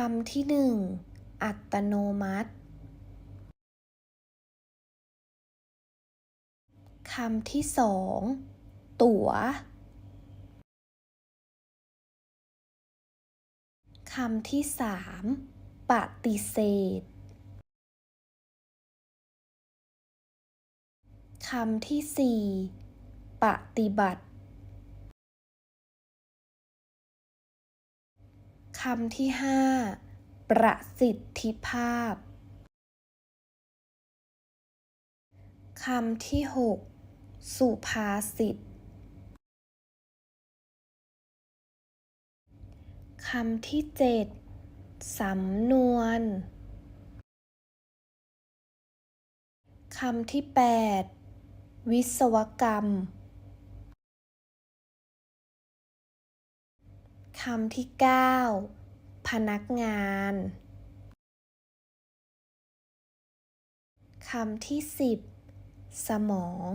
คำที่หนึ่งอัตโนมัติ คำที่สองตั๋ว คำที่สามปฏิเสธ คำที่สี่ปฏิบัติ คำที่ห้าประสิทธิภาพ คำที่หกสุภาษิต คำที่เจ็ดสำนวน คำที่แปดวิศวกรรมคำที่เก้า พนักงานคำที่สิบสมอง